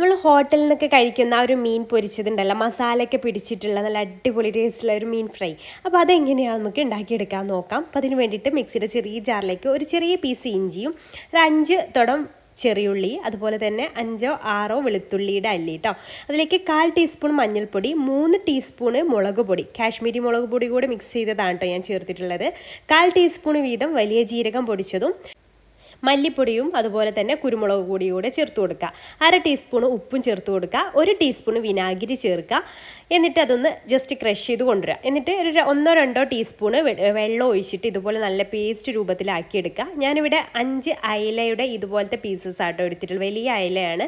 നമ്മൾ ഹോട്ടലിൽ നിന്നൊക്കെ കഴിക്കുന്ന ആ ഒരു മീൻ പൊരിച്ചതുണ്ടല്ലോ മസാലയൊക്കെ പിടിച്ചിട്ടുള്ള നല്ല അടിപൊളി ടേസ്റ്റുള്ള ഒരു മീൻ ഫ്രൈ. അപ്പോൾ അതെങ്ങനെയാണ് നമുക്ക് ഉണ്ടാക്കിയെടുക്കാൻ നോക്കാം. അപ്പോൾ അതിന് വേണ്ടിയിട്ട് മിക്സിയുടെ ചെറിയ ജാറിലേക്ക് ഒരു ചെറിയ പീസ് ഇഞ്ചിയും ഒരു അഞ്ച് തുടം ചെറിയുള്ളി അതുപോലെ തന്നെ അഞ്ചോ ആറോ വെളുത്തുള്ളിയുടെ അല്ലി കേട്ടോ അതിലേക്ക് കാൽ ടീസ്പൂൺ മഞ്ഞൾപ്പൊടി മൂന്ന് ടീസ്പൂണ് മുളക് പൊടി. കാശ്മീരി മുളക് പൊടി കൂടെ മിക്സ് ചെയ്തതാണ് കേട്ടോ ഞാൻ ചേർത്തിട്ടുള്ളത്. കാൽ ടീസ്പൂൺ വീതം വലിയ ജീരകം പൊടിച്ചതും മല്ലിപ്പൊടിയും അതുപോലെ തന്നെ കുരുമുളക് കൂടി കൂടെ ചേർത്ത് കൊടുക്കുക. അര ടീസ്പൂൺ ഉപ്പും ചേർത്ത് കൊടുക്കുക. ഒരു ടീസ്പൂൺ വിനാഗിരി ചേർക്കുക. എന്നിട്ട് അതൊന്ന് ജസ്റ്റ് ക്രഷ് ചെയ്ത് കൊണ്ടുവരിക. എന്നിട്ട് ഒരു ഒന്നോ രണ്ടോ ടീസ്പൂൺ വെള്ളം ഒഴിച്ചിട്ട് ഇതുപോലെ നല്ല പേസ്റ്റ് രൂപത്തിലാക്കി എടുക്കുക. ഞാനിവിടെ അഞ്ച് അയലയുടെ ഇതുപോലത്തെ പീസസ് ആട്ടോ എടുത്തിട്ടുള്ളത്. വലിയ അയലയാണ്.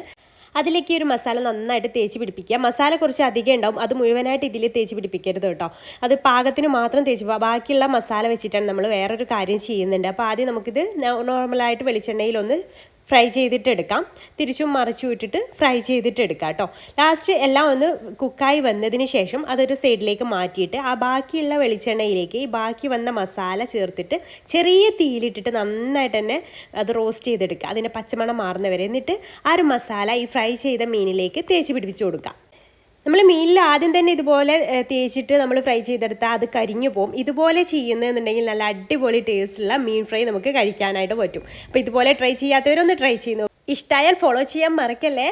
അതിലേക്ക് ഒരു മസാല നന്നായിട്ട് തേച്ച് പിടിപ്പിക്കുക. മസാല കുറച്ച് അധികം ഉണ്ടാവും. അത് മുഴുവനായിട്ട് ഇതിൽ തേച്ച് പിടിപ്പിക്കരുത് കേട്ടോ. അത് പാകത്തിന് മാത്രം തേച്ച് ബാക്കിയുള്ള മസാല വെച്ചിട്ടാണ് നമ്മൾ വേറൊരു കാര്യം ചെയ്യുന്നുണ്ട്. അപ്പോൾ ആദ്യം നമുക്കിത് നോ- വെളിച്ചെണ്ണയിൽ ഒന്ന് ഫ്രൈ ചെയ്തിട്ടെടുക്കാം. തിരിച്ചും മറിച്ചും വിട്ടിട്ട് ഫ്രൈ ചെയ്തിട്ടെടുക്കാം കേട്ടോ. ലാസ്റ്റ് എല്ലാം ഒന്ന് കുക്കായി വന്നതിന് ശേഷം അതൊരു സൈഡിലേക്ക് മാറ്റിയിട്ട് ആ ബാക്കിയുള്ള വെളിച്ചെണ്ണയിലേക്ക് ഈ ബാക്കി വന്ന മസാല ചേർത്തിട്ട് ചെറിയ തീയിലിട്ടിട്ട് നന്നായിട്ട് തന്നെ അത് റോസ്റ്റ് ചെയ്തെടുക്കുക. അതിന്റെ പച്ചമണം മാറുന്നവരെ. എന്നിട്ട് ആ ഒരു മസാല ഈ ഫ്രൈ ചെയ്ത മീനിലേക്ക് തേച്ച് പിടിപ്പിച്ച് കൊടുക്കുക. നമ്മൾ മീനിൽ ആദ്യം തന്നെ ഇതുപോലെ തേച്ചിട്ട് നമ്മൾ ഫ്രൈ ചെയ്തെടുത്താൽ അത് കരിഞ്ഞു പോകും ഇതുപോലെ ചെയ്യുന്നതെന്നുണ്ടെങ്കിൽ നല്ല അടിപൊളി ടേസ്റ്റുള്ള മീൻ ഫ്രൈ നമുക്ക് കഴിക്കാനായിട്ട് പറ്റും. അപ്പോൾ ഇതുപോലെ ട്രൈ ചെയ്യാത്തവരൊന്ന് ട്രൈ ചെയ്യുന്നു? ഇഷ്ടമായാൽ ഫോളോ ചെയ്യാൻ മറക്കല്ലേ?